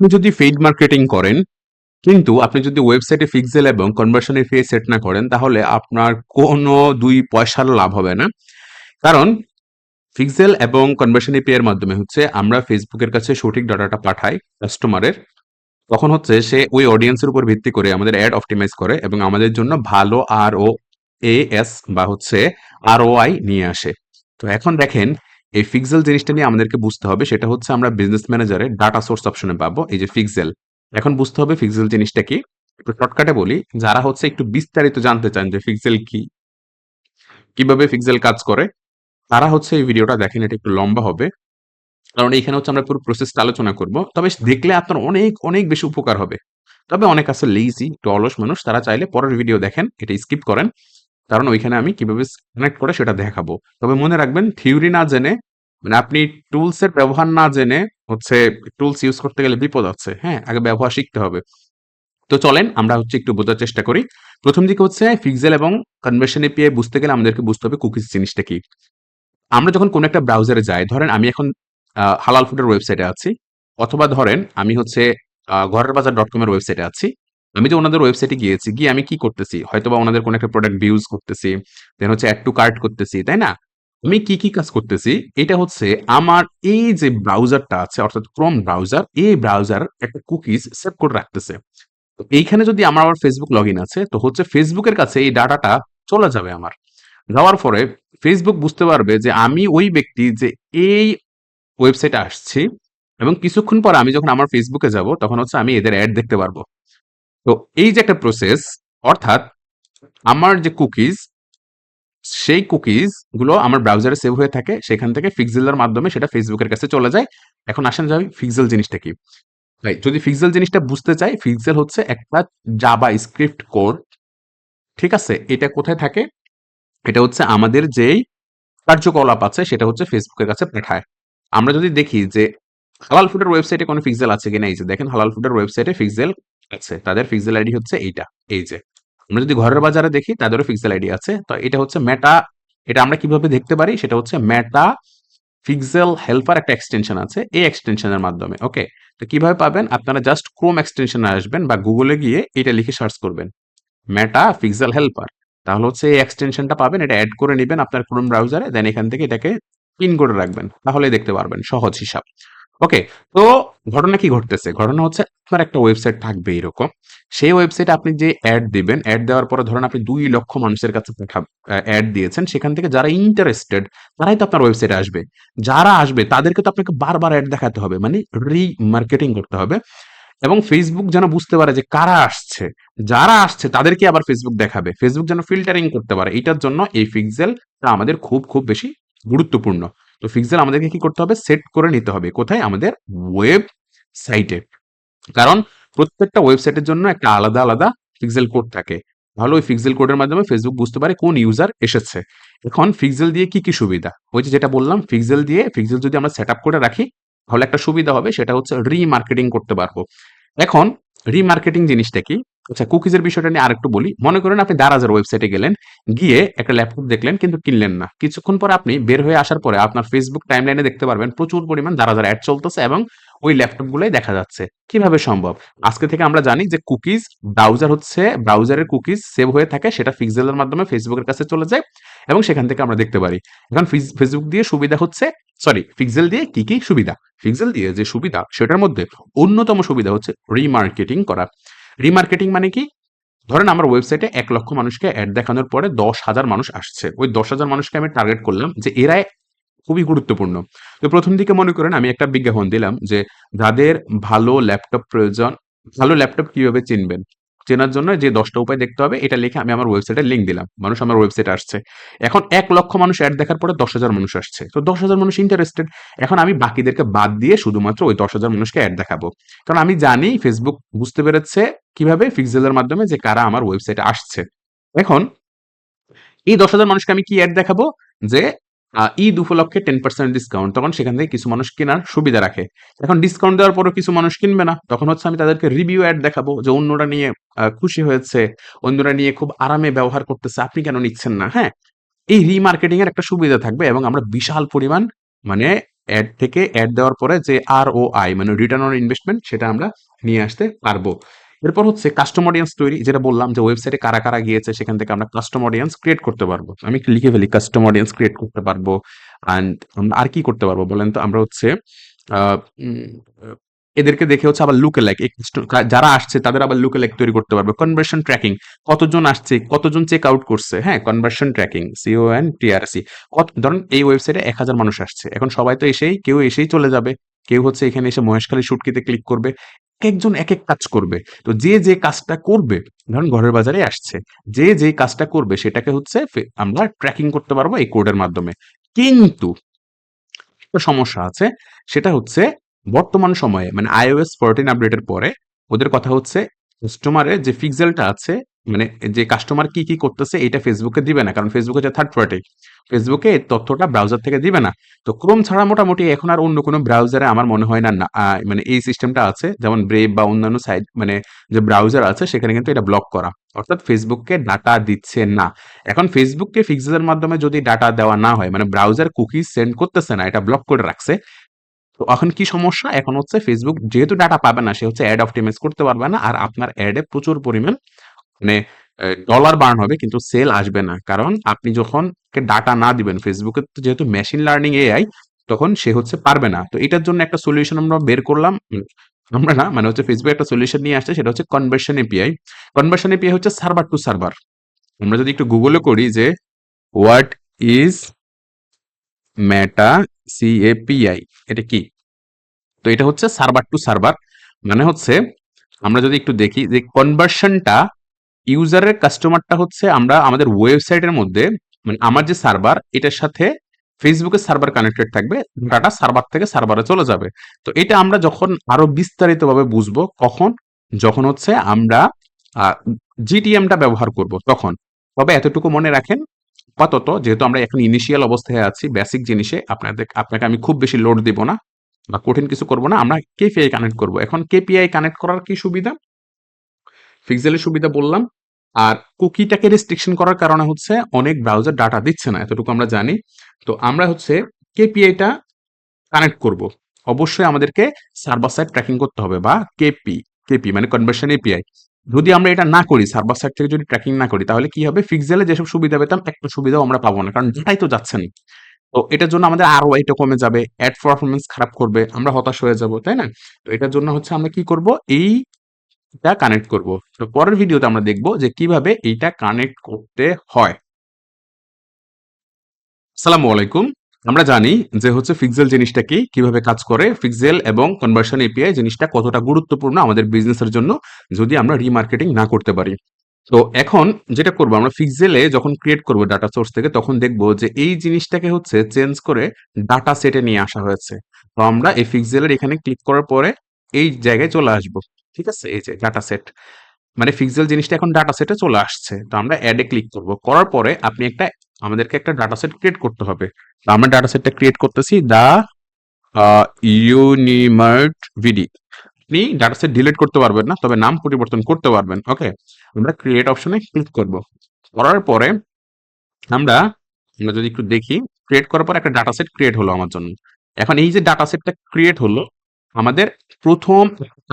আপনি যদি paid marketing করেন, কিন্তু আপনি যদি ওয়েবসাইটে ফিক্সেল এবং কনভার্সনের ফি সেট না করেন, তাহলে আপনার কোনো দুই পয়সার লাভ হবে না। কারণ ফিক্সেল এবং কনভার্সন এর মাধ্যমে হচ্ছে আমরা ফেসবুকের কাছে সঠিক ডাটাটা পাঠাই কাস্টমারের তখন হচ্ছে সে ওই অডিয়েন্সের উপর ভিত্তি করে আমাদের অ্যাড অপটিমাইজ করে এবং আমাদের জন্য ভালো আর ও এ এস বা হচ্ছে আর ও আই নিয়ে আসে। তো এখন দেখেন এই ফিক্সেল জিনিসটা নিয়ে আমাদেরকে বুঝতে হবে, সেটা হচ্ছে আমরা বিজনেস ম্যানেজারে ডাটা সোর্স অপশনে পাবো, এই যে ফিক্সেল এখন বুঝতে হবে ফিক্সেল জিনিসটা কি? একটু শর্টকাটে বলি, যারা হচ্ছে একটু বিস্তারিত জানতে চান যে ফিক্সেল কি, কীভাবে ফিক্সেল কাজ করে, তারা হচ্ছে এই ভিডিওটা দেখেন, এটা একটু লম্বা হবে। কারণ এখানে হচ্ছে আমরা পুরো প্রসেসটা আলোচনা করব, তবে দেখলে আপনার অনেক অনেক বেশি উপকার হবে। তবে অনেক আছে লেজি একটু অলস মানুষ, তারা চাইলে পরের ভিডিও দেখেন, এটা স্কিপ করেন। কারণ ওইখানে আমি কীভাবে কানেক্ট করে সেটা দেখাবো। তবে মনে রাখবেন থিওরি না জেনে মানে আপনি টুলস এর ব্যবহার না জেনে, হচ্ছে টুলস ইউজ করতে গেলে বিপদ আছে হ্যাঁ? আগে ব্যবহার শিখতে হবে। তো চলেন, আমরা হচ্ছে একটু বোঝার চেষ্টা করি। প্রথম দিকে হচ্ছে ফিক্সেল এবং কনভার্সন এপিআই বুঝতে গেলে আমাদেরকে বুঝতে হবে কুকিজ জিনিসটা কি। আমরা যখন কোনো একটা ব্রাউজারে যাই, ধরেন আমি এখন হালাল ফুডের ওয়েবসাইটে আছি, অথবা ধরেন আমি হচ্ছে ঘরের বাজার ডট কমের ওয়েবসাইটে আছি আমি যে ওনাদের ওয়েবসাইটে গিয়েছি, গিয়ে আমি কি করতেছি? হয়তোবা ওনাদের কোনো একটা প্রোডাক্ট ভিউজ করতেছি দেন হচ্ছে অ্যাড টু কার্ট করতেছি, তাই না? আমি কি কি কাজ করতেছি? এটা হচ্ছে আমার এই যে ব্রাউজারটা আছে, অর্থাৎ ক্রোম ব্রাউজার এই ব্রাউজার একটা কুকিজ সেভ করে রাখতেছে। তো এইখানে যদি আমার আবার ফেসবুক লগ আছে, তো হচ্ছে ফেসবুকের কাছে এই ডাটাটা চলে যাবে আমার। যাওয়ার পরে ফেসবুক বুঝতে পারবে যে আমি ওই ব্যক্তি যে এই ওয়েবসাইটে আসছি এবং কিছুক্ষণ পরে আমি যখন আমার ফেসবুকে যাব, তখন হচ্ছে আমি এদের অ্যাড দেখতে পারব। তো এই যে একটা প্রসেস অর্থাৎ আমার যে কুকিজ সেই কুকিজগুলো আমার ব্রাউজারে সেভ হয়ে থাকে, সেখান থেকে ফিক্সেলের মাধ্যমে সেটা ফেসবুকের কাছে চলে যায়। এখন আসেন যাই ফিক্সেল জিনিসটা কি? ভাই যদি ফিক্সেল জিনিসটা বুঝতে চাই ফিক্সেল হচ্ছে একটা জাবা স্ক্রিপ্ট কোড ঠিক আছে? এটা কোথায় থাকে? এটা হচ্ছে আমাদের যেই কার্যকলাপ আছে, সেটা হচ্ছে ফেসবুকের কাছে পাঠায়। আমরা যদি দেখি যে, হালাল ফুডের ওয়েবসাইটে কোনো ফিক্সেল আছে কিনা? এই যে দেখেন, হালাল ফুডের ওয়েবসাইটে ফিক্সেল আছে, তাদের ফিক্সেল আইডি হচ্ছে এইটা, এই যে। আমরা যদি ঘরের বাজারে দেখি, তাদেরও ফিক্সেল আইডি আছে। তো এটা হচ্ছে মেটা এটা আমরা কীভাবে দেখতে পারি? সেটা হচ্ছে মেটা ফিক্সেল হেল্পার একটা এক্সটেনশন আছে, এই এক্সটেনশনের মাধ্যমে ওকে তো কীভাবে পাবেন? আপনারা জাস্ট ক্রোম এক্সটেনশনে আসবেন বা গুগলে গিয়ে এটা লিখে সার্চ করবেন। মেটা ফিক্সেল হেল্পার তাহলে হচ্ছে এই এক্সটেনশনটা পাবেন, এটা অ্যাড করে নেবেন আপনার ক্রোম ব্রাউজারে দেন এখান থেকে এটাকে পিন করে রাখবেন। তাহলে দেখতে পারবেন, সহজ হিসাব। ওকে তো ঘটনা কি ঘটতেছে? ঘটনা হচ্ছে আপনার একটা ওয়েবসাইট থাকবে এরকম। সেই ওয়েবসাইটে আপনি যে অ্যাড দিবেন অ্যাড দেওয়ার পরে ধরেন আপনি দুই লক্ষ মানুষের কাছে অ্যাড দিয়েছেন, সেখান থেকে যারা ইন্টারেস্টেড তারাই তো আপনার ওয়েবসাইটে আসবে। যারা আসবে, তাদেরকে তো আপনাকে বারবার অ্যাড দেখাতে হবে মানে রি মার্কেটিং করতে হবে। এবং ফেসবুক যেন বুঝতে পারে যে কারা আসছে। যারা আসছে, তাদেরকে আবার ফেসবুক দেখাবে। ফেসবুক যেন ফিল্টারিং করতে পারে। এটার জন্য এই ফিক্সেলটা আমাদের খুব খুব বেশি গুরুত্বপূর্ণ। তো ফিক্সেল আমাদেরকে কি করতে হবে? সেট করে নিতে হবে। কোথায়? আমাদের ওয়েব সাইটে কারণ প্রত্যেকটা ওয়েবসাইটের জন্য একটা আলাদা আলাদা ফিক্সেল কোড থাকে। তাহলে ওই ফিক্সেল কোডের মাধ্যমে ফেসবুক বুঝতে পারে কোন ইউজার এসেছে। এখন ফিক্সেল দিয়ে কি কি সুবিধা? ওই যে যেটা বললাম ফিক্সেল দিয়ে ফিক্সেল যদি আমরা সেট করে রাখি, তাহলে একটা সুবিধা হবে, সেটা হচ্ছে রিমার্কেটিং করতে পারব। এখন রিমার্কেটিং জিনিসটা কি? আচ্ছা কুকিজের বিষয়টা নিয়ে আরেকটু বলি। মনে করেন আপনি দারাজের ওয়েবসাইটে গেলেন, গিয়ে একটা ল্যাপটপ দেখলেন, কিন্তু কিনলেন না। কিছুক্ষণ পরে আপনি বের হয়ে আসার পরে আপনার ফেসবুক টাইমলাইনে দেখতে পারবেন প্রচুর পরিমাণ দারাজার অ্যাড চলতেছে এবং ওই ল্যাপটপগুলোই দেখা যাচ্ছে। কীভাবে সম্ভব? আজকে থেকে আমরা জানি যে কুকিজ ব্রাউজার হচ্ছে ব্রাউজারের কুকিজ সেভ হয়ে থাকে, সেটা ফিক্সেলের মাধ্যমে ফেসবুকের কাছে চলে যায় এবং সেখান থেকে আমরা দেখতে পারি। এখন ফেসবুক দিয়ে সুবিধা হচ্ছে সরি ফিক্সেল দিয়ে কি কি সুবিধা? ফিক্সেল দিয়ে যে সুবিধা, সেটার মধ্যে অন্যতম সুবিধা হচ্ছে রিমার্কেটিং করা। রিমার্কেটিং মানে কি? ধরেন আমার ওয়েবসাইটে এক লক্ষ মানুষকে অ্যাড দেখানোর পরে দশ হাজার মানুষ আসছে। ওই দশ হাজার মানুষকে আমি টার্গেট করলাম যে এরাই খুবই গুরুত্বপূর্ণ। তো প্রথম দিকে মনে করেন, আমি একটা বিজ্ঞাপন দিলাম যে যাদের ভালো ল্যাপটপ প্রয়োজন, ভালো ল্যাপটপ কীভাবে চিনবেন? চেনার জন্য যে দশটা উপায় দেখতে হবে, এটা লিখে আমি আমার ওয়েবসাইটে লিঙ্ক দিলাম। মানুষ আমার ওয়েবসাইটে আসছে। এখন এক লক্ষ মানুষ অ্যাড দেখার পরে দশ হাজার মানুষ আসছে। তো দশ হাজার মানুষ ইন্টারেস্টেড এখন আমি বাকিদেরকে বাদ দিয়ে শুধুমাত্র ওই দশ হাজার মানুষকে অ্যাড দেখাবো। কারণ আমি জানি ফেসবুক বুঝতে পেরেছে কীভাবে ফিক্সেলের মাধ্যমে যে কারা আমার ওয়েবসাইটে আসছে। এখন এই দশ হাজার মানুষকে আমি কি অ্যাড দেখাবো? যে ঈদ উপলক্ষে টেন পার্সেন্ট ডিসকাউন্ট তখন সেখান থেকে কিছু মানুষ কেনার সুবিধা রাখে। এখন ডিসকাউন্ট দেওয়ার পরও কিছু মানুষ কিনবে না। তখন হচ্ছে আমি তাদেরকে রিভিউ অ্যাড দেখাবো যে অন্যরা নিয়ে খুশি হয়েছে, অন্যরা নিয়ে খুব আরামে ব্যবহার করতেছে, আপনি কেন নিচ্ছেন না? হ্যাঁ এই রিমার্কেটিং এর একটা সুবিধা থাকবে এবং আমরা বিশাল পরিমাণ মানে অ্যাড থেকে অ্যাড দেওয়ার পরে যে আর ও আই মানে রিটার্ন অন ইনভেস্টমেন্ট সেটা আমরা নিয়ে আসতে পারব। এরপর হচ্ছে কাস্টম অডিয়েন্স তৈরি, যেটা বললাম যে ওয়েবসাইটে কারা কারা গিয়েছে, সেখান থেকে আমরা কাস্টম অডিয়েন্স ক্রিয়েট করতে পারব। আমি লিখে ফেলি কাস্টম অডিয়েন্স ক্রিয়েট করতে পারব অ্যান্ড আর কি করতে পারব বলেন তো? আমরা হচ্ছে এদেরকে দেখে হচ্ছে আবার লুকে লাইক যারা আসছে তাদের আবার লুকে লাইক তৈরি করতে পারবে। কনভার্সন ট্র্যাকিং কতজন আসছে, কতজন চেক আউট করছে হ্যাঁ conversion tracking CO and TRC কত, ধরুন এই ওয়েবসাইটে এক হাজার মানুষ আসছে, এখন সবাই তো এসেই, কেউ এসেই চলে যাবে। কেউ হচ্ছে এখানে এসে মহেশখালী শুটকিতে ক্লিক করবে এক একজন এক এক কাজ করবে। তো যে যে কাজটা করবে, ধরুন ঘরের বাজারে আসছে, যে যে কাজটা করবে সেটাকে হচ্ছে আমরা ট্র্যাকিং করতে পারব এই কোডের মাধ্যমে। কিন্তু সমস্যা আছে, সেটা হচ্ছে বর্তমান সময়ে মানে আইওএস ফোরটিন আপডেটের পরে, ওদের কথা হচ্ছে কাস্টমারের যে পিক্সেলটা আছে মানে যে কাস্টমার কি কি করতেছে এটা ফেসবুকে দিবে না, কারণ ফেসবুকে যে থার্ড পার্টি ফেসবুকে তথ্যটা ব্রাউজার থেকে দিবে না। তো ক্রোম ছাড়া মোটামুটি এখন আর অন্য কোনো ব্রাউজারে আমার মনে হয় না মানে এই সিস্টেমটা আছে। যেমন ব্রেভ বা অন্যান্য সাইট মানে যে ব্রাউজার আছে, সেখানে কিন্তু এটা ব্লক করা। অর্থাৎ ফেসবুককে ডাটা দিচ্ছে না। এখন ফেসবুককে ফিক্সেলের মাধ্যমে যদি ডাটা দেওয়া না হয় মানে ব্রাউজার কুকি সেন্ড করতেছে না, এটা ব্লক করে রাখছে, তো এখন কি সমস্যা? এখন হচ্ছে ফেসবুক যেহেতু ডাটা পাবে না, সে হচ্ছে অ্যাড অপটিমাইজ করতে পারবে না, আর আপনার অ্যাডে প্রচুর পরিমাণ মানে ডলার বার্ন হবে কিন্তু সেল আসবে না। কারণ আপনি যখন ডাটা না দিবেন ফেসবুকে যেহেতু মেশিন লার্নিং এআই তখন সে হচ্ছে পারবে না। তো এটার জন্য একটা সলিউশন আমরা বের করলাম। আমরা না মানে হচ্ছে ফেসবুক একটা সলিউশন নিয়ে আসছে, সেটা হচ্ছে কনভার্সন এপিআই কনভার্সন এপিআই হচ্ছে সার্ভার টু সার্ভার আমরা যদি একটু গুগলে করি যে হোয়াট ইজ মেটা সিএপিআই এটা কি? তো এটা হচ্ছে সার্ভার টু সার্ভার মানে হচ্ছে, আমরা যদি একটু দেখি যে কনভার্সনটা ইউজারের কাস্টমারটা হচ্ছে আমরা আমাদের ওয়েবসাইটের মধ্যে মানে আমার যে সার্ভার, এটার সাথে ফেসবুকের সার্ভার কানেক্টেড থাকবে, ডাটা সার্ভার থেকে সার্ভারে চলে যাবে। তো এটা আমরা যখন আরও বিস্তারিতভাবে বুঝব, কখন? যখন হচ্ছে আমরা জিটিএমটা ব্যবহার করব, তখন। তবে এতটুকু মনে রাখেন, আপাতত যেহেতু আমরা এখন ইনিশিয়াল অবস্থায় আছি বেসিক জিনিসে, আপনাদের, আপনাকে আমি খুব বেশি লোড দিব না বা কঠিন কিছু করব না, আমরা কেপিআই কানেক্ট করব। এখন কেপিআই কানেক্ট করার কি সুবিধা? পিক্সেলের সুবিধা বললাম। আর কুকিটাকে রেস্ট্রিকশন করার কারণে হচ্ছে অনেক ব্রাউজার ডাটা দিচ্ছে না, এতটুকু আমরা জানি। তো আমরা হচ্ছে কেপিআইটা কানেক্ট করব। অবশ্যই আমাদেরকে সার্ভার সাইড ট্র্যাকিং করতে হবে বা K P K conversion API যদি আমরা এটা না করি সার্ভার সাইড থেকে যদি ট্র্যাকিং না করি, তাহলে কি হবে? ফিক্সেলে যেসব সুবিধা পেতাম, একটা সুবিধাও আমরা পাবো না, কারণ ডাটাই তো যাচ্ছে না। তো এটার জন্য আমাদের আরও এটা কমে যাবে অ্যাড পারফরমেন্স খারাপ করবে, আমরা হতাশ হয়ে যাব, তাই না? তো এটার জন্য হচ্ছে আমরা কি করব? এই এটা কানেক্ট করব। তো পরের ভিডিওতে আমরা দেখব যে কীভাবে এইটা কানেক্ট করতে হয়। আসসালামু আলাইকুম। আমরা জানি যে হচ্ছে ফিক্সেল জিনিসটা কি, কীভাবে কাজ করে ফিক্সেল এবং কনভার্সন এপিআই জিনিসটা কতটা গুরুত্বপূর্ণ আমাদের বিজনেসের জন্য যদি আমরা রিমার্কেটিং না করতে পারি। তো এখন যেটা করব, আমরা ফিক্সেলে যখন ক্রিয়েট করব ডাটা সোর্স থেকে, তখন দেখব যে এই জিনিসটাকে হচ্ছে চেঞ্জ করে ডাটা সেটে নিয়ে আসা হয়েছে। তো আমরা এই ফিক্সেলের এখানে ক্লিক করার পরে এই জায়গায় চলে আসব। ঠিক আছে? এই যে ডাটা সেট মানে ফিক্সেল জিনিসটা এখন ডাটা সেটে চলে আসছে। তো আমরা অ্যাডে ক্লিক করব। করার পরে আপনি একটা, আমাদেরকে একটা ডাটা সেট ক্রিয়েট করতে হবে। তো আমরা ডাটা সেটটা ক্রিয়েট করতেছি দা ইউনিমার্ট ভিডি আপনি ডাটা সেট ডিলিট করতে পারবেন না, তবে নাম পরিবর্তন করতে পারবেন। ওকে আমরা ক্রিয়েট অপশনে ক্লিক করব। করার পরে আমরা আমরা যদি একটু দেখি ক্রিয়েট করার পর একটা ডাটা সেট ক্রিয়েট হলো আমার জন্য। এখন এই যে ডাটা সেটটা ক্রিয়েট হলো আমাদের প্রথম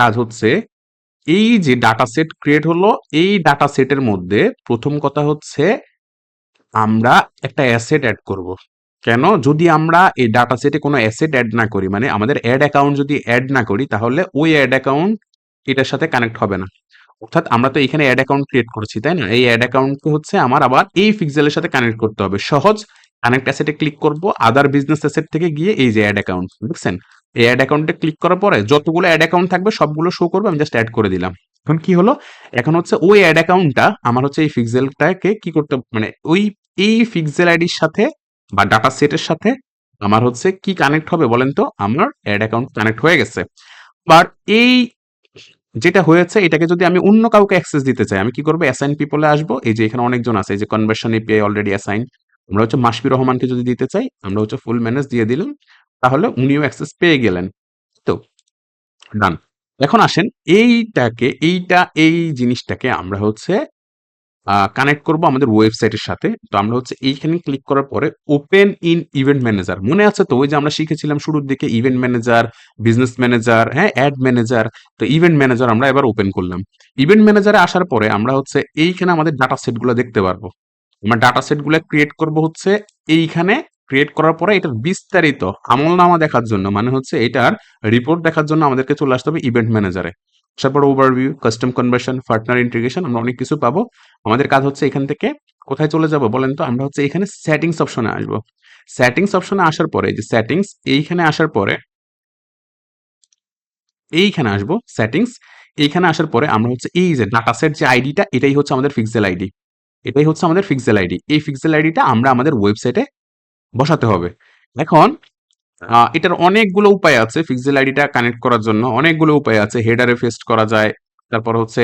কাজ হচ্ছে এই যে ডাটা সেট ক্রিয়েট হলো, এই ডাটা সেটের মধ্যে প্রথম কথা হচ্ছে আমরা একটা অ্যাসেট অ্যাড করব। কেন? যদি আমরা এই ডাটা সেটে কোনো অ্যাসেট অ্যাড না করি মানে আমাদের অ্যাড অ্যাকাউন্ট যদি অ্যাড না করি, তাহলে ওই অ্যাড অ্যাকাউন্ট এটার সাথে কানেক্ট হবে না। অর্থাৎ আমরা তো এখানে অ্যাড অ্যাকাউন্ট ক্রিয়েট করেছি, তাই না? এই অ্যাড অ্যাকাউন্টকে হচ্ছে আমার আবার এই ফিক্সেলের সাথে কানেক্ট করতে হবে। সহজ কানেক্ট অ্যাসেটে ক্লিক করব আদার বিজনেস অ্যাসেট থেকে গিয়ে এই যে অ্যাড অ্যাকাউন্ট দেখছেন? এই অ্যাড অ্যাকাউন্টে ক্লিক করার পরে যতগুলো অ্যাড অ্যাকাউন্ট থাকবে সবগুলো শো করবে, আমি জাস্ট অ্যাড করে দিলাম। এখন কি হলো? এখন হচ্ছে ওই অ্যাড অ্যাকাউন্টটা আমার হচ্ছে এই ফিক্সেলটাকে কি করতে মানে ওই, এই ফিক্সেল আইডির সাথে বা ডাটা সেটের সাথে আমার হচ্ছে কি কানেক্ট হবে বলেন তো? আমার অ্যাড অ্যাকাউন্ট কানেক্ট হয়ে গেছে। বাট এই যেটা হয়েছে, এটাকে যদি আমি অন্য কাউকে অ্যাক্সেস দিতে চাই, আমি কি করব? অ্যাসাইন পিপলে আসব। এই যে এখানে অনেকজন আছে, এই যে কনভার্সন এপিআই অলরেডি অ্যাসাইন আমরা হচ্ছে মাসফি রহমানকে যদি দিতে চাই, আমরা হচ্ছে ফুল ম্যানেজ দিয়ে দিলাম। তাহলে উনিও অ্যাক্সেস পেয়ে গেলেন। তো ডান এখন আসেন, এইটাকে, এইটা, এই জিনিসটাকে আমরা হচ্ছে কানেক্ট করব আমাদের ওয়েবসাইটের সাথে। তো আমরা হচ্ছে এইখানে ক্লিক করার পরে ওপেন ইন ইভেন্ট ম্যানেজার মনে আছে তো, ওই যে আমরা শিখেছিলাম শুরুর দিকে ইভেন্ট ম্যানেজার বিজনেস ম্যানেজার হ্যাঁ অ্যাড ম্যানেজার তো ইভেন্ট ম্যানেজার আমরা এবার ওপেন করলাম। ইভেন্ট ম্যানেজারে আসার পরে আমরা হচ্ছে এইখানে আমাদের ডাটা সেটগুলো দেখতে পারব। আমরা ডাটা সেটগুলো ক্রিয়েট করব হচ্ছে এইখানে ক্রিয়েট করার পরে এটার বিস্তারিত আমলনামা দেখার জন্য মানে হচ্ছে এটার রিপোর্ট দেখার জন্য আমাদেরকে চলে আসতে হবে ইভেন্ট ম্যানেজারে আসার পর overview custom conversion partner integration আমরা অনেক কিছু পাবো। আমাদের কাজ হচ্ছে এখান থেকে কোথায় চলে যাব বলেন তো? আমরা হচ্ছে এখানে সেটিংস অপশনে আসব। সেটিংস অপশনে আসার পরে, যে সেটিংস এইখানে আসার পরে, এইখানে আসব সেটিংস এইখানে আসার পরে আমরা হচ্ছে এই যে ডাটা সেট যে আইডিটা এটাই হচ্ছে আমাদের ফিক্সেল আইডি এটাই হচ্ছে আমাদের ফিক্সেল আইডি এই ফিক্সেল আইডিটা আমরা আমাদের ওয়েবসাইটে বসাতে হবে। এখন আহ, এটার অনেকগুলো উপায় আছে ফিক্সেল আইডিটা কানেক্ট করার জন্য। অনেকগুলো উপায় আছে। হেডারে পেস্ট করা যায়। তারপর হচ্ছে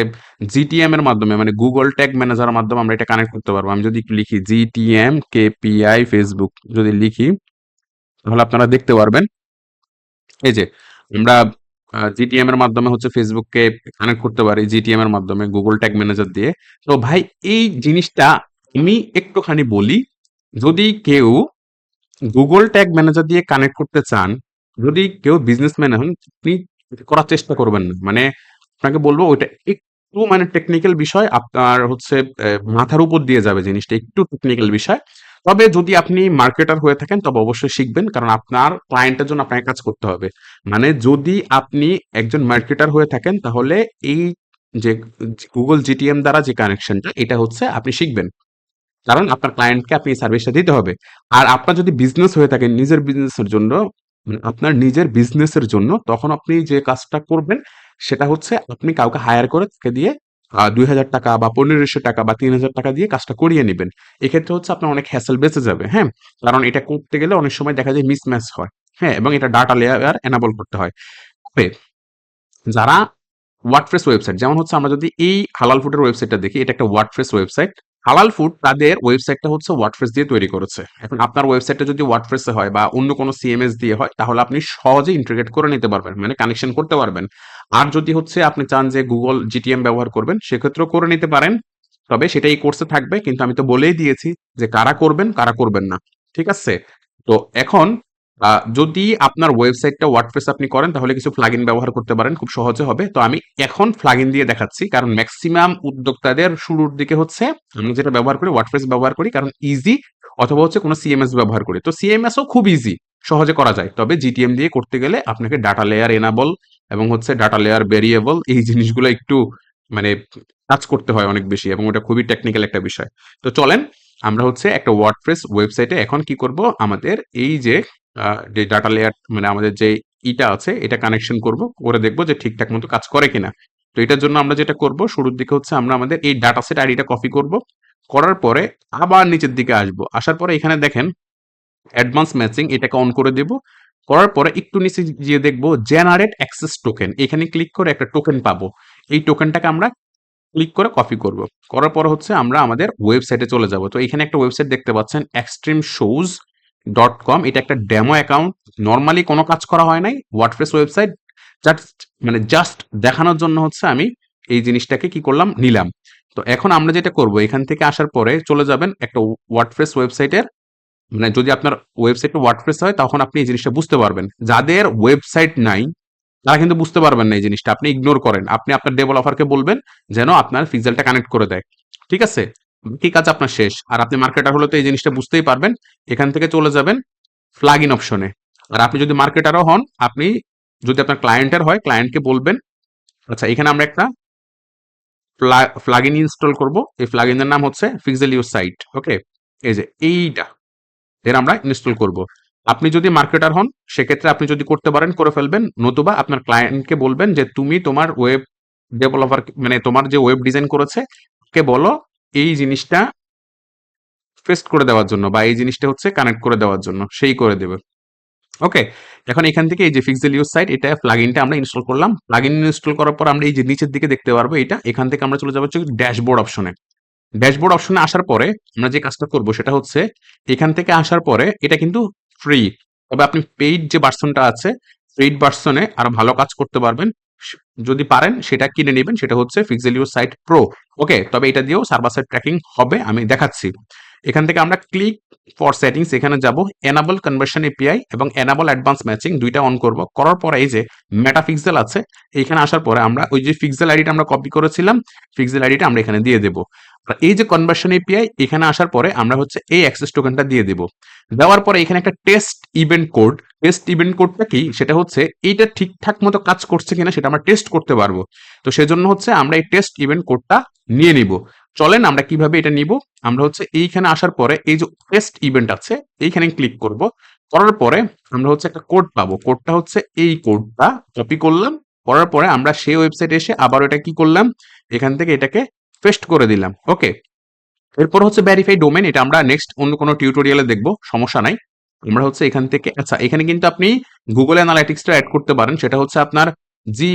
জিটিএম এর মাধ্যমে মানে গুগল ট্যাগ ম্যানেজারের মাধ্যমে আমরা এটা কানেক্ট করতে পারব। আমি যদি একটু লিখি জিটিএম কেপিআই ফেসবুক যদি লিখি তাহলে আপনারা দেখতে পারবেন। এই যে আমরা জিটিএম এর মাধ্যমে হচ্ছে ফেসবুককে কানেক্ট করতে পারি জিটিএম এর মাধ্যমে গুগল ট্যাগ ম্যানেজার দিয়ে। তো ভাই এই জিনিসটা আমি একটুখানি বলি। যদি কেউ গুগল ট্যাগ ম্যানেজার দিয়ে কানেক্ট করতে চান, যদি কেউ বিজনেসম্যান হন, আপনি করার চেষ্টা করবেন না। মানে আপনাকে বলব ওইটা একটু মানে টেকনিক্যাল বিষয় আপনার হচ্ছে মাথার উপর দিয়ে যাবে জিনিসটা, একটু টেকনিক্যাল বিষয়। তবে যদি আপনি মার্কেটার হয়ে থাকেন, তবে অবশ্যই শিখবেন, কারণ আপনার ক্লায়েন্টের জন্য আপনাকে কাজ করতে হবে। মানে যদি আপনি একজন মার্কেটার হয়ে থাকেন, তাহলে এই যে গুগল জিটিএম দ্বারা যে কানেকশনটা এটা হচ্ছে আপনি শিখবেন। কারণ আপনার ক্লায়েন্টকে আপনি এই সার্ভিসটা দিতে হবে। আর আপনার যদি বিজনেস হয়ে থাকেন নিজের বিজনেসের জন্য মানে আপনার নিজের বিজনেসের জন্য, তখন আপনি যে কাজটা করবেন, সেটা হচ্ছে আপনি কাউকে হায়ার করে তাকে দিয়ে দুই হাজার টাকা বা পনেরোশো টাকা বা তিন হাজার টাকা দিয়ে কাজটা করিয়ে নেবেন। এক্ষেত্রে হচ্ছে আপনার অনেক হ্যাসেল বেঁচে যাবে হ্যাঁ? কারণ এটা করতে গেলে অনেক সময় দেখা যায় মিসম্যাচ হয় হ্যাঁ? এবং এটা ডাটা লেয়ার এনাবল করতে হয়। তবে যারা ওয়ার্ডপ্রেস ওয়েবসাইট যেমন হচ্ছে আমরা যদি এই হালাল ফুডের ওয়েবসাইটটা দেখি, এটা একটা ওয়ার্ডপ্রেস ওয়েবসাইট হালাল ফুড তাদের ওয়েবসাইটটা হচ্ছে ওয়ার্ডপ্রেস দিয়ে তৈরি করেছে। এখন আপনার ওয়েবসাইটটা যদি ওয়ার্ডপ্রেসে হয় বা অন্য কোনো সিএমএস দিয়ে হয়, তাহলে আপনি সহজে ইন্টিগ্রেট করে নিতে পারবেন মানে কানেকশন করতে পারবেন। আর যদি হচ্ছে আপনি চান যে গুগল জিটিএম ব্যবহার করবেন, সেক্ষেত্রেও করে নিতে পারেন। তবে সেটা এই কোর্সে থাকবে, কিন্তু আমি তো বলেই দিয়েছি যে কারা করবেন কারা করবেন না। ঠিক আছে? তো এখন যদি আপনার ওয়েবসাইটটা ওয়ার্ডপ্রেস আপনি করেন, তাহলে কিছু প্লাগইন ব্যবহার করতে পারেন, খুব সহজে হবে। তো আমি এখন প্লাগইন দিয়ে দেখাচ্ছি, কারণ ম্যাক্সিমাম উদ্যোক্তাদের শুরুর দিকে হচ্ছে, আমি যেটা ব্যবহার করি ওয়ার্ডপ্রেস ব্যবহার করি, কারণ ইজি অথবা হচ্ছে কোনো সিএমএস ব্যবহার করি। তো সিএমএসও খুব ইজি সহজে করা যায়। তবে জিটিএম দিয়ে করতে গেলে আপনাকে ডাটা লেয়ার এনাবল এবং হচ্ছে ডাটা লেয়ার ভেরিয়েবল এই জিনিসগুলো একটু মানে কাজ করতে হয় অনেক বেশি, এবং ওটা খুবই টেকনিক্যাল একটা বিষয়। তো চলেন, আমরা হচ্ছে একটা ওয়ার্ডপ্রেস ওয়েবসাইটে এখন কি করব? আমাদের এই যে যে ডাটা লেয়ার মানে আমাদের যে ইটা আছে, এটা কানেকশন করব, করে দেখব যে ঠিকঠাক মতো কাজ করে কিনা। তো এটার জন্য আমরা যেটা করব, শুরুর দিকে হচ্ছে আমরা আমাদের এই ডাটা সেট আইডিটা কপি করব। করার পরে আবার নিচের দিকে আসব। আসার পরে এখানে দেখেন অ্যাডভান্স ম্যাচিং এটাকে অন করে দেব। করার পরে একটু নিচে গিয়ে দেখব জেনারেট অ্যাক্সেস টোকেন এখানে ক্লিক করে একটা টোকেন পাবো। এই টোকেনটাকে আমরা ক্লিক করে কপি করব। করার পর হচ্ছে আমরা আমাদের ওয়েবসাইটে চলে যাব। তো এখানে একটা ওয়েবসাইট দেখতে পাচ্ছেন এক্সট্রিম শোজ ডট কম এটা একটা ডেমো অ্যাকাউন্ট নর্মালি কোনো কাজ করা হয় নাই। ওয়ার্ডপ্রেস ওয়েবসাইট জাস্ট মানে জাস্ট দেখানোর জন্য হচ্ছে আমি এই জিনিসটাকে কি করলাম, নিলাম। তো এখন আমরা যেটা করব, এখান থেকে আসার পরে চলে যাবেন একটা ওয়ার্ডপ্রেস ওয়েবসাইটের মানে যদি আপনার ওয়েবসাইটটা ওয়ার্ডপ্রেস হয়, তখন আপনি এই জিনিসটা বুঝতে পারবেন। যাদের ওয়েবসাইট নাই, তারা কিন্তু বুঝতে পারবেন না এই জিনিসটা। আপনি ইগনোর করেন। আপনি আপনার ডেভেলপারকে বলবেন যেন আপনার ফিক্সেলটা কানেক্ট করে দেয়। ঠিক আছে? কি কাজ আপনার শেষ। আর আপনি মার্কেটার হলে তো এই জিনিসটা বুঝতেই পারবেন। এখান থেকে চলে যাবেন ফ্লাগ ইন অপশনে আর আপনি যদি মার্কেটারও হন, আপনি যদি আপনার ক্লায়েন্টের হয় ক্লায়েন্টকে বলবেন আচ্ছা এখানে আমরা একটা ফ্লাগ ইন ইনস্টল করব। এই ফ্লাগ ইনের নাম হচ্ছে ফিক্সেল ইউর সাইট ওকে এই যে, এইটা। এর আমরা ইনস্টল করব। আপনি যদি মার্কেটার হন, সেক্ষেত্রে আপনি যদি করতে পারেন, করে ফেলবেন। নতুবা আপনার ক্লায়েন্টকে বলবেন যে, তুমি তোমার ওয়েব ডেভেলপার মানে তোমার যে ওয়েব ডিজাইন করেছে, কে বলো এই জিনিসটা ফেস্ট করে দেওয়ার জন্য বা এই জিনিসটা হচ্ছে কানেক্ট করে দেওয়ার জন্য, সেই করে দেবে। ওকে এখন এখান থেকে এই যে ফিক্সেল ইউজ সাইট এটা প্লাগইনটা আমরা ইনস্টল করলাম। প্লাগইন ইনস্টল করার পর আমরা এই যে নিচের দিকে দেখতে পারব এটা, এখান থেকে আমরা চলে যাব হচ্ছে ড্যাশবোর্ড অপশনে ড্যাশবোর্ড অপশনে আসার পরে আমরা যে কাজটা করব সেটা হচ্ছে এখান থেকে আসার পরে এটা কিন্তু ফ্রি তবে আপনি পেইড যে ভার্সনটা আছে পেইড ভার্সনে আরও ভালো কাজ করতে পারবেন। যদি পারেন, সেটা কিনে নেবেন, সেটা হচ্ছে ফিক্সেলিও সাইট প্রো ওকে তবে এটা দিয়েও সার্ভার ট্র্যাকিং হবে, আমি দেখাচ্ছি। এখান থেকে আমরা ক্লিক ফর সেটিংস এখানে যাব এনাবল কনভার্সন এপিআই এবং এনাবল অ্যাডভান্স ম্যাচিং দুইটা অন করব। করার পরে এই যে মেটা ফিক্সেল আছে, এইখানে আসার পরে আমরা ওই যে ফিক্সেল আইডিটা আমরা কপি করেছিলাম ফিক্সেল আইডিটা আমরা এখানে দিয়ে দেবো। এই যে কনভার্সন এপিআই এখানে আসার পরে আমরা হচ্ছে এই অ্যাক্সেস টোকেনটা দিয়ে দেবো। দেওয়ার পরে এখানে একটা test event code test event কোডটা কি? সেটা হচ্ছে এইটা ঠিকঠাক মতো কাজ করছে কিনা সেটা আমরা টেস্ট করতে পারব। তো সেজন্য হচ্ছে আমরা এই টেস্ট ইভেন্ট কোডটা নিয়ে নিব। চলেন আমরা কীভাবে এটা নিব? আমরা হচ্ছে এইখানে আসার পরে এই যে টেস্ট ইভেন্ট আছে, এইখানে ক্লিক করব। করার পরে আমরা হচ্ছে একটা কোড পাবো। কোডটা হচ্ছে এই কোডটা কপি করলাম। করার পরে আমরা সেই ওয়েবসাইটে এসে আবার এটা কি করলাম? এখান থেকে এটাকে পেস্ট করে দিলাম। ওকে এরপর হচ্ছে ভ্যারিফাই ডোমেন এটা আমরা নেক্সট অন্য কোনো টিউটোরিয়ালে দেখব। সমস্যা নাই। আমরা হচ্ছে এখান থেকে আচ্ছা এখানে কিন্তু আপনি গুগল অ্যানালাইটিক্সটা অ্যাড করতে পারেন। সেটা হচ্ছে আপনার জি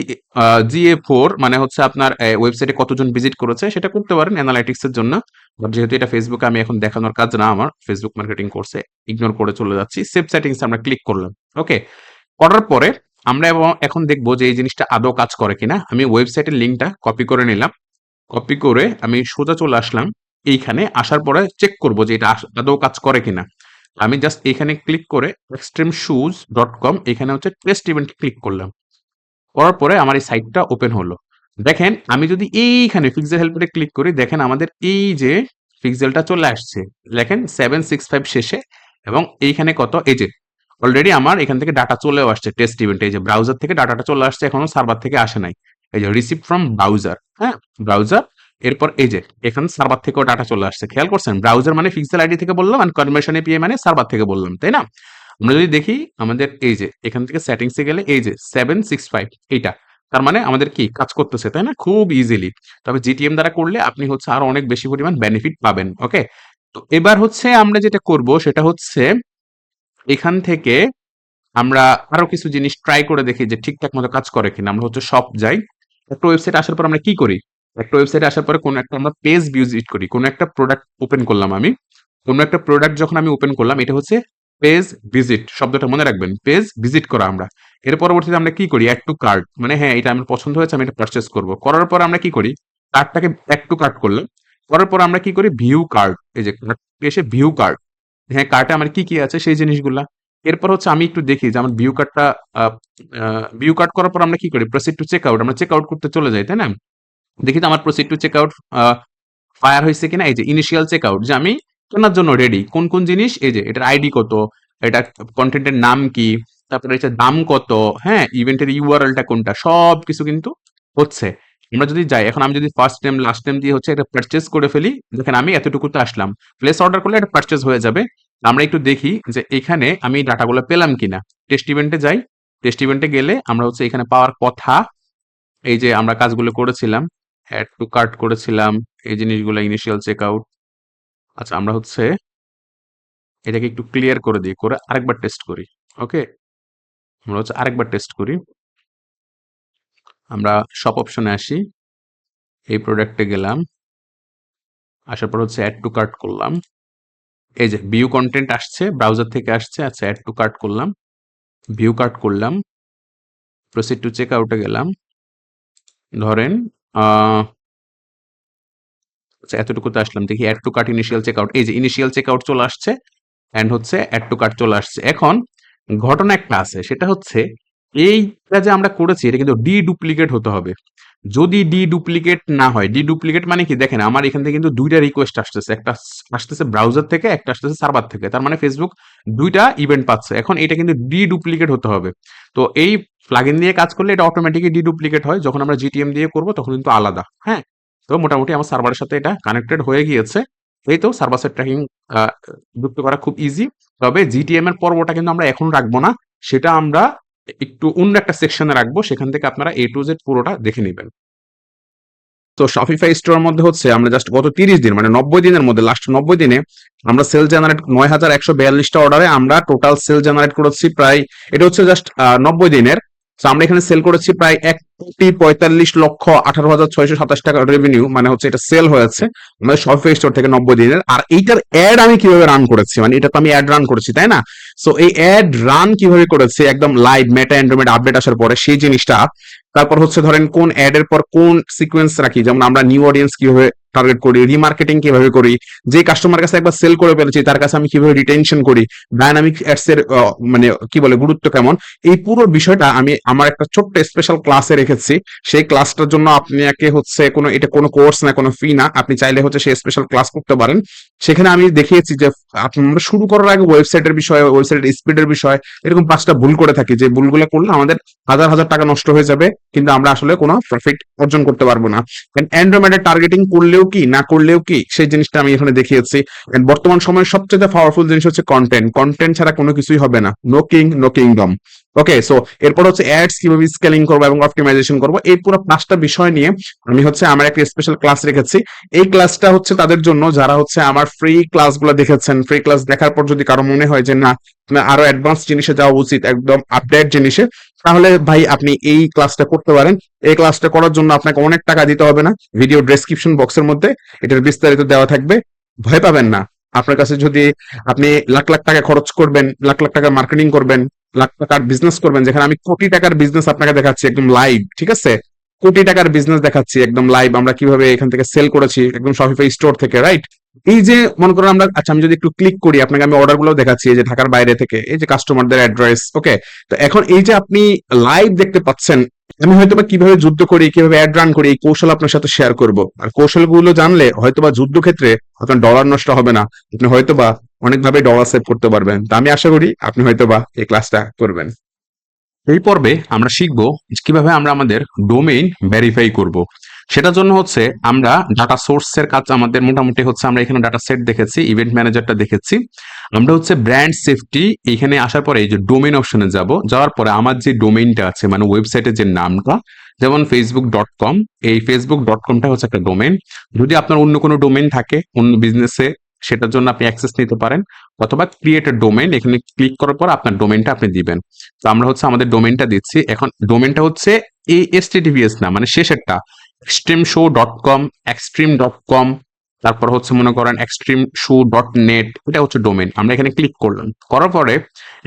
জিএ ফোর মানে হচ্ছে আপনার ওয়েবসাইটে কতজন ভিজিট করেছে, সেটা করতে পারেন অ্যানালাইটিক্স এর জন্য। যেহেতু এটা ফেসবুকে আমি এখন দেখানোর কাজ না আমার ফেসবুক মার্কেটিং কোর্সে ইগনোর করে চলে যাচ্ছি। সেভ সেটিংস আমরা ক্লিক করলাম। ওকে করার পরে আমরা এখন দেখব যে এই জিনিসটা আদৌ কাজ করে কিনা। আমি ওয়েবসাইটের লিঙ্কটা কপি করে নিলাম। কপি করে আমি সোজা চলে আসলাম। এইখানে আসার পরে চেক করব যে এটা আদৌ কাজ করে কিনা। আমি জাস্ট এখানে ক্লিক করে এক্সট্রিম শুজ ডট কম এখানে হচ্ছে টেস্ট ইভেন্ট ক্লিক করলাম। করার পরে আমার এই সাইটটা ওপেন হলো। দেখেন, আমি যদি এইখানে ফিক্সেল হেল্পে ক্লিক করি, দেখেন আমাদের এই যে ফিক্সেলটা চলে আসছে। দেখেন সেভেন সিক্স ফাইভ শেষে এবং এইখানে কত? এই যে অলরেডি আমার এখান থেকে ডাটা চলেও আসছে টেস্ট ইভেন্ট এই যে ব্রাউজার থেকে ডাটাটা চলে আসছে, এখনও সার্ভার থেকে আসে নাই। এই যে রিসিভ ফ্রম ব্রাউজার হ্যাঁ? ব্রাউজার এরপর এই যে, এখানে সার্ভার থেকেও ডাটা চলে আসছে। খেয়াল করছেন? ব্রাউজার মানে ফিক্সেল আইডি থেকে বললাম আর কনভার্সন এপিআই মানে সার্ভার থেকে বললাম, তাই না? আমরা যদি দেখি, আমাদের এই যে, এখান থেকে সেটিংসে গেলে এই যে সেভেন সিক্স ফাইভ এইটা। তার মানে আমাদের কি? কাজ করতেছে, তাই না? খুব ইজিলি তবে জিটিএম দ্বারা করলে আপনি হচ্ছে আরও অনেক বেশি পরিমাণ বেনিফিট পাবেন ওকে তো এবার হচ্ছে আমরা যেটা করব, সেটা হচ্ছে এখান থেকে আমরা আরও কিছু জিনিস ট্রাই করে দেখি যে ঠিকঠাক মতো কাজ করে কিনা। আমরা হচ্ছে সব যাই। একটা ওয়েবসাইট আসার পর আমরা কি করি? একটা ওয়েবসাইটে আসার পরে কোনো একটা আমরা পেজ ভিজিট করি। কোনো একটা প্রোডাক্ট ওপেন করলাম আমি। কোনো একটা প্রোডাক্ট যখন আমি ওপেন করলাম, এটা হচ্ছে পেজ ভিজিট শব্দটা মনে রাখবেন। পেজ ভিজিট করা আমরা। এর পরবর্তীতে আমরা কি করি? অ্যাড টু কার্ড মানে হ্যাঁ এটা আমার পছন্দ হয়েছে, আমি এটা পারচেস করব। করার পর আমরা কি করি? কার্ডটাকে অ্যাড টু কার্ড করলাম। করার পর আমরা কি করি? ভিউ কার্ড এই যে এসে ভিউ কার্ড হ্যাঁ কার্ডে আমার কি কি আছে? সেই জিনিসগুলা। এরপর হচ্ছে আমি একটু দেখি যে আমার ভিউ কার্ডটা ভিউ কার্ড করার পর আমরা কি করি? প্রসিড টু চেক আউট আমরা চেক আউট করতে চলে যাই, তাই না? দেখি তো আমার proceed to check out fire হয়েছে কিনা? এই যে ইনিশিয়াল চেক আউট যে আমি কেনার জন্য রেডি কোন কোন জিনিস? এই যে এটার আইডি কত? এটা কন্টেন্টের নাম কি? তারপরে হচ্ছে দাম কত? হ্যাঁ ইভেন্টের ইউআরএলটা কোনটা? সব কিছু কিন্তু হচ্ছে। আমরা যদি যাই, এখন আমি যদি ফার্স্ট টাইম লাস্ট টাইম দিয়ে হচ্ছে এটা পারচেস করে ফেলি, দেখেন আমি এতটুকুতে আসলাম। প্লেস অর্ডার করলে এটা পারচেস হয়ে যাবে। আমরা একটু দেখি যে এখানে আমি ডাটাগুলো পেলাম কিনা। টেস্ট ইভেন্টে যাই। টেস্ট ইভেন্টে গেলে আমরা হচ্ছে এখানে পাওয়ার কথা, এই যে আমরা কাজগুলো করেছিলাম। অ্যাড টু কার্ট করেছিলাম, এই জিনিসগুলো ইনিশিয়াল চেক আউট আচ্ছা আমরা হচ্ছে এটাকে একটু ক্লিয়ার করে দিই, করে আরেকবার টেস্ট করি ওকে আমরা হচ্ছে আরেকবার টেস্ট করি। আমরা শপ অপশনে আসি, এই প্রোডাক্টে গেলাম, আসার পর হচ্ছে অ্যাড টু কার্ট করলাম। এই যে ভিউ কন্টেন্ট আসছে ব্রাউজার থেকে আসছে আচ্ছা অ্যাড টু কার্ট করলাম ভিউ কার্ট করলাম প্রসিড টু চেক আউটে গেলাম। ধরেন এতটুকুতে আসলাম। দেখি add to cart initial check out এই যে ইনিশিয়াল চেক আউট চলে আসছে অ্যান্ড হচ্ছে অ্যাড টু কার্ট চলে আসছে। এখন ঘটনা একটা আছে, সেটা হচ্ছে এইটা যে আমরা করেছি, এটা কিন্তু ডি ডুপ্লিকেট হতে হবে। যদি ডি ডুপ্লিকেট না হয় ডি ডুপ্লিকেট মানে কি? দেখেন, আমার এখান থেকে কিন্তু দুইটা রিকোয়েস্ট আসতেছে। একটা আসতেছে ব্রাউজার থেকে, একটা আসতেছে সার্ভার থেকে। তার মানে ফেসবুক দুইটা ইভেন্ট পাচ্ছে। এখন এটা কিন্তু ডি ডুপ্লিকেট হতে হবে। তো এই প্লাগইন দিয়ে কাজ করলে এটা অটোমেটিকলি ডি ডুপ্লিকেট হয়। যখন আমরা জিটিএম দিয়ে করব, তখন কিন্তু আলাদা হ্যাঁ? তো মোটামুটি আমার সার্ভারের সাথে এটা কানেক্টেড হয়ে গিয়েছে। এই তো সার্ভার সাইড ট্র্যাকিং যুক্ত করা খুব ইজি তবে জিটিএম এর পর্বটা কিন্তু আমরা এখন রাখব না। সেটা আমরা একটু অন্য একটা সেকশনে রাখব। সেখান থেকে আপনারা এ টু জেড পুরোটা দেখে নেবেন। তো শপিফাই স্টোরের মধ্যে হচ্ছে আমরা জাস্ট গত তিরিশ দিন মানে নব্বই দিনের মধ্যে লাস্ট নব্বই দিনে আমরা সেল জেনারেট নয় হাজার একশো বিয়াল্লিশটা অর্ডারে আমরা টোটাল সেল জেনারেট করেছি প্রায়, এটা হচ্ছে জাস্ট নব্বই দিনের। তো আমরা এখানে সেল করেছি প্রায় এক কোটি পঁয়তাল্লিশ লক্ষ আঠারো হাজার ছয়শো সাতাশ টাকা রেভিনিউ মানে হচ্ছে এটা সেল হয়েছে আমাদের শপিফাই স্টোর থেকে নব্বই দিনের। আর এইটার অ্যাড আমি কীভাবে রান করেছি? মানে এটা তো আমি অ্যাড রান করেছি, তাই না? সো এই অ্যাড রান কীভাবে করেছি? একদম লাইভ মেটা অ্যান্ড্রয়েড আপডেট আসার পরে সেই জিনিসটা, তারপর হচ্ছে ধরেন কোন অ্যাড এর পর কোন সিকোয়েন্স রাখি? যেমন আমরা নিউ অডিয়েন্স কীভাবে টার্গেট করি রিমার্কেটিং কীভাবে করি, যে কাস্টমার কাছে একবার সেল করে ফেলেছি, তার কাছে আমি কীভাবে রিটেনশন করি ডায়নামিক অ্যাডস এর মানে কি বলে, গুরুত্ব কেমন, এই পুরো বিষয়টা আমি আমার একটা ছোট্ট স্পেশাল ক্লাসে রেখেছি। সেই ক্লাসটার জন্য আপনাকে হচ্ছে কোনো, এটা কোনো কোর্স না, কোনো ফি না, আপনি চাইলে হচ্ছে সেই স্পেশাল ক্লাস করতে পারেন। সেখানে আমি দেখিয়েছি যে, আমরা শুরু করার আগে ওয়েবসাইটের বিষয়ে ওয়েবসাইটের স্পিডের বিষয়, এরকম পাঁচটা ভুল করে থাকি, যে ভুলগুলো করলে আমাদের হাজার হাজার টাকা নষ্ট হয়ে যাবে, কিন্তু আমরা আসলে কোনো প্রফিট অর্জন করতে পারব না। অ্যান্ড্রয়েডের টার্গেটিং করলেও কি, না করলেও কি, সেই জিনিসটা আমি এখানে দেখিয়েছি। বর্তমান সময়ের সবচেয়ে পাওয়ারফুল জিনিস হচ্ছে কন্টেন্ট কন্টেন্ট ছাড়া কোনো কিছুই হবে না। No king no kingdom okay so এরপর হচ্ছে অ্যাডস কীভাবে স্কেলিং করব এবং অপটিমাইজেশন করব, এই পুরো পাঁচটা বিষয় নিয়ে আমি হচ্ছে আমার একটা স্পেশাল ক্লাস রেখেছি। এই ক্লাসটা হচ্ছে তাদের জন্য, যারা হচ্ছে আমার ফ্রি ক্লাসগুলো দেখেছেন ফ্রি ক্লাস দেখার পর যদি কারও মনে হয় যে না আরও অ্যাডভান্স জিনিসে যাওয়া উচিত, একদম আপডেট জিনিসে তাহলে ভাই আপনি এই ক্লাসটা করতে পারেন। এই ক্লাসটা করার জন্য আপনাকে অনেক টাকা দিতে হবে না। ভিডিও ডেসক্রিপশন বক্সের মধ্যে এটার বিস্তারিত দেওয়া থাকবে। ভয় পাবেন না। আপনার কাছে যদি আপনি লাখ লাখ টাকা খরচ করবেন, লাখ লাখ টাকা মার্কেটিং করবেন, লাখ টাকার বিজনেস করবেন, যেখানে আমি কোটি টাকার বিজনেস আপনাকে দেখাচ্ছি একদম লাইভ ঠিক আছে? কোটি টাকার বিজনেস দেখাচ্ছি একদম লাইভ আমরা কীভাবে এখান থেকে সেল করেছি, একদম শপিফাই স্টোর থেকে রাইট এই যে মনে করেন আমরা আচ্ছা আমি যদি একটু ক্লিক করি, আপনাকে আমি অর্ডারগুলো দেখাচ্ছি যে ঢাকার বাইরে থেকে, এই যে কাস্টমারদের অ্যাড্রেস ওকে তো এখন এই যে আপনি লাইভ দেখতে পাচ্ছেন, আমি হয়তোবা কীভাবে যুদ্ধ করি, কীভাবে অ্যাড রান করি, এই কৌশল আপনার সাথে শেয়ার করব। আর কৌশলগুলো জানলে হয়তো হয়তোবা যুদ্ধক্ষেত্রে আপনার ডলার নষ্ট হবে না, আপনি হয়তোবা অনেকভাবে ডলার সেভ করতে পারবেন। তা আমি আশা করি আপনি হয়তো বা এই ক্লাসটা করবেন। এই পর্বে আমরা শিখব কীভাবে আমরা আমাদের ডোমেইন ভেরিফাই করব। সেটার জন্য হচ্ছে আমরা ডাটা সোর্সের কাজ আমাদের মোটামুটি হচ্ছে আমরা এখানে ডাটা সেট দেখেছি ইভেন্ট ম্যানেজারটা দেখেছি। আমরা হচ্ছে ব্র্যান্ড সেফটি এখানে আসার পরে এই যে ডোমেইন অপশনে যাব। যাওয়ার পরে আমার যে ডোমেইনটা আছে মানে ওয়েবসাইটের যে নামটা, যেমন ফেসবুক ডট কম এই ফেসবুক ডট কমটা হচ্ছে একটা ডোমেইন যদি আপনার অন্য কোনো ডোমেইন থাকে, অন্য বিজনেসে সেটার জন্য আপনি অ্যাক্সেস নিতে পারেন, অথবা ক্রিয়েটেড ডোমেন এখানে ক্লিক করার পর আপনার ডোমেনটা আপনি দিবেন। তো আমরা হচ্ছে আমাদের ডোমেনটা দিচ্ছি। এখন ডোমেনটা হচ্ছে এই এসটিটিভিএস না মানে শেষেরটা। Extreme show dot com extreme dot com তারপর হচ্ছে মনে করেন এক্সট্রিম শো ডট নেট এটা হচ্ছে ডোমেন আমরা এখানে ক্লিক করলাম। করার পরে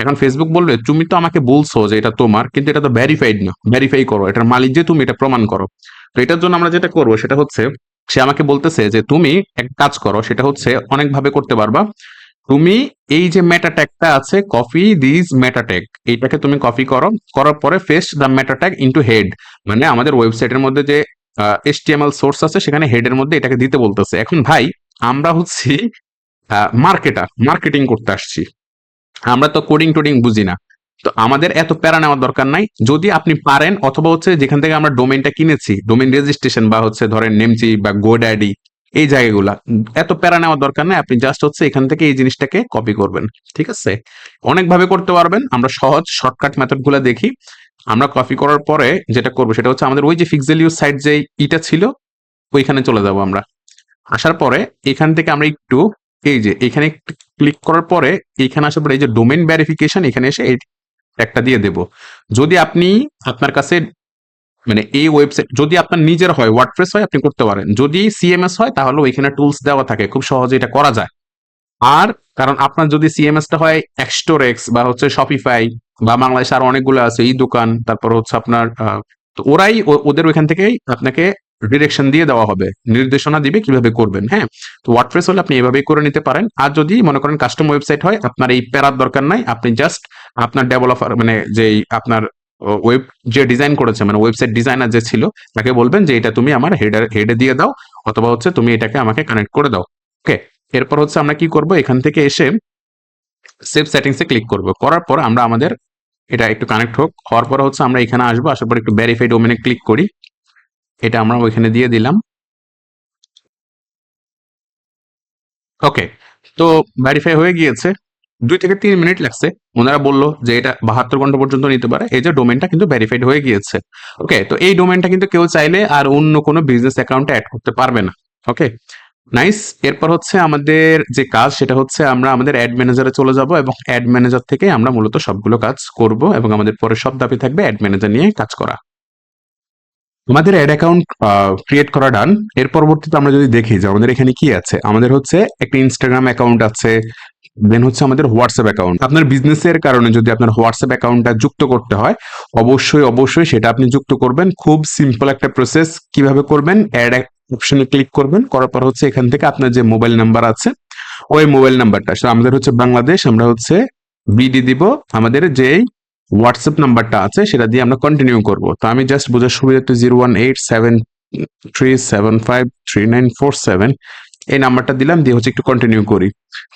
এখন ফেসবুক বলবে, তুমি তো আমাকে বলছো যে এটা তোমার, কিন্তু এটা তো ভেরিফাইড না। ভেরিফাই করো, এটার মালিক যে তুমি, এটা প্রমাণ করো। তো এটার জন্য আমরা যেটা করব, সেটা হচ্ছে সে আমাকে বলতেছে যে, তুমি এক কাজ করো, সেটা হচ্ছে অনেকভাবে করতে পারবা। তুমি এই যে মেটা আছে কপি দিস মেটা এইটাকে তুমি কপি করো। করার পরে paste the meta into head মানে আমাদের ওয়েবসাইটের মধ্যে যে এইচটিএমএল সোর্স আছে, সেখানে হেডের মধ্যে এটাকে দিতে বলতেছে। এখন ভাই, আমরা হচ্ছি মার্কেটার মার্কেটিং করতে আসছি। আমরা তো কোডিং টোডিং বুঝি না। তো আমাদের এত প্যারা নেওয়ার দরকার নাই। যদি আপনি পারেন অথবা হচ্ছে যেখান থেকে আমরা ডোমেনটা কিনেছি ডোমেইন রেজিস্ট্রেশন বা হচ্ছে ধরেন নেমচি বা গোড্যাডি এই জায়গাগুলা, এত প্যারা নেওয়ার দরকার নাই। আপনি জাস্ট হচ্ছে এখান থেকে এই জিনিসটাকে কপি করবেন, ঠিক আছে? অনেকভাবে করতে পারবেন, আমরা সহজ শর্টকাট মেথডগুলো দেখি। আমরা কপি করার পরে যেটা করব সেটা হচ্ছে আমাদের ওই যে ফিক্সেল ইউজ সাইট যে ইটা ছিল, ওইখানে চলে যাব আমরা। আসার পরে এখান থেকে আমরা একটু, এই যে এখানে ক্লিক করার পরে এখানে আসার পরে এই যে ডোমেন ভেরিফিকেশন এখানে এসে একটা দিয়ে দেব। যদি আপনি আপনার কাছে মানে এই ওয়েবসাইট যদি আপনার নিজের হয় ওয়ার্ডপ্রেস হয়, আপনি করতে পারেন। যদি সিএমএস হয়, তাহলে ওইখানে টুলস দেওয়া থাকে। খুব সহজে এটা করা যায়। আর কারণ আপনার যদি সিএমএস টা হয় এক্সটোরেক্স বা হচ্ছে শপিফাই বা বাংলাদেশে আরও অনেকগুলো আছে, এই দোকান, তারপর হচ্ছে আপনার ওরাই ওদের ওইখান থেকেই আপনাকে ডিরেকশন দিয়ে দেওয়া হবে, নির্দেশনা দিবে কীভাবে করবেন হ্যাঁ? তো ওয়ার্ডপ্রেস হলে আপনি এভাবেই করে নিতে পারেন। আর যদি মনে করেন কাস্টম ওয়েবসাইট হয়, আপনার এই প্যারার দরকার নাই, আপনি জাস্ট আপনার ডেভেলপার মানে যেই আপনার ওয়েব যে ডিজাইন করেছে মানে ওয়েবসাইট ডিজাইনার যে ছিল, তাকে বলবেন যে এটা তুমি আমার হেডার হেডে দিয়ে দাও, অথবা হচ্ছে তুমি এটাকে আমাকে কানেক্ট করে দাও। ওকে এরপর হচ্ছে আমরা কি করব? এখান থেকে এসে সেভ সেটিংস ক্লিক করব। করার পর আমরা আমাদের, এটা একটু কানেক্ট হোক, হওয়ার পর হচ্ছে আমরা এখানে আসব, আসার পর একটু ভেরিফাইড ডোমেনে ক্লিক করি। এটা আমরা ওইখানে দিয়ে দিলাম। ওকে তো ভেরিফাই হয়ে গিয়েছে। দুই থেকে তিন মিনিট লাগছে। ওনারা বলল যে এটা বাহাত্তর ঘণ্টা পর্যন্ত নিতে পারে। এই যে ডোমেনটা কিন্তু ভেরিফাইড হয়ে গিয়েছে। ওকে তো এই ডোমেনটা কিন্তু কেউ চাইলে আর অন্য কোনো বিজনেস অ্যাকাউন্টে অ্যাড করতে পারবে না। ওকে নাইস এরপর হচ্ছে আমাদের যে কাজ, সেটা হচ্ছে আমরা আমাদের অ্যাড ম্যানেজারে চলে যাব এবং অ্যাড ম্যানেজার থেকে আমরা মূলত সবগুলো কাজ করব এবং আমাদের পরে সব দাবি থাকবে অ্যাড ম্যানেজার নিয়ে কাজ করা। আমাদের অ্যাড অ্যাকাউন্ট ক্রিয়েট করা ডান এর পরবর্তীতে আমরা যদি দেখি যে আমাদের এখানে কি আছে, আমাদের হচ্ছে একটা ইনস্টাগ্রাম অ্যাকাউন্ট আছে দেন হচ্ছে আমাদের হোয়াটসঅ্যাপ অ্যাকাউন্ট আপনার বিজনেসের কারণে যদি আপনার হোয়াটসঅ্যাপ অ্যাকাউন্টটা যুক্ত করতে হয়, অবশ্যই অবশ্যই সেটা আপনি যুক্ত করবেন। খুব সিম্পল একটা প্রসেস কীভাবে করবেন? অ্যাড অপশনে ক্লিক করবেন, করার পর হচ্ছে এখান থেকে আপনার যে মোবাইল নাম্বার আছে, ওই মোবাইল নাম্বারটা আমাদের হচ্ছে বাংলাদেশ, আমরা হচ্ছে বিডি দিব, আমাদের যে হোয়াটসঅ্যাপ নাম্বারটা আছে, সেটা দিয়ে আমরা কন্টিনিউ করব। তো আমি জাস্ট বোঝার সুবিধার্থে zero one eight seven three seven five three nine four seven এই নাম্বারটা দিলাম, দিয়ে হচ্ছে একটু কন্টিনিউ করি।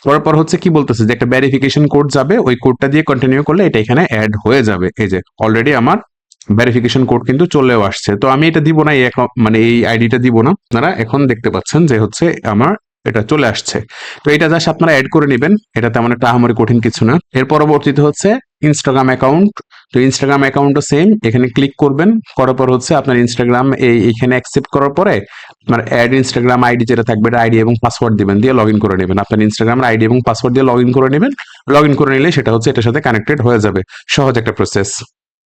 করার পর হচ্ছে কি বলতেছে যে একটা ভেরিফিকেশন কোড যাবে, ওই কোডটা দিয়ে কন্টিনিউ করলে এটা এখানে অ্যাড হয়ে যাবে। এই যে অলরেডি আমার ভেরিফিকেশন কোড কিন্তু চলেও আসছে। তো আমি এটা দিব না, এই মানে এই আইডিটা দিব না। আপনারা এখন দেখতে পাচ্ছেন যে হচ্ছে আমার এটা চলে আসছে। তো এটা জাস্ট আপনারা অ্যাড করে নেবেন। এটা তেমন একটা আহামরি কঠিন কিছু না। এর পরবর্তীতে হচ্ছে ইনস্টাগ্রাম অ্যাকাউন্ট তো ইনস্টাগ্রাম অ্যাকাউন্টও সেম এখানে ক্লিক করবেন। করার পর হচ্ছে আপনার ইনস্টাগ্রাম এই এখানে অ্যাকসেপ্ট করার পরে আপনার অ্যাড ইনস্টাগ্রাম আইডি যেটা থাকবে, এটা আইডি এবং পাসওয়ার্ড দিবেন, দিয়ে লগ করে নেবেন। আপনার ইনস্টাগ্রাম আইডি এবং পাসওয়ার্ড দিয়ে লগ করে নেবেন। লগ করে নিলে সেটা হচ্ছে এটার সাথে কানেক্টেড হয়ে যাবে। সহজ একটা প্রসেস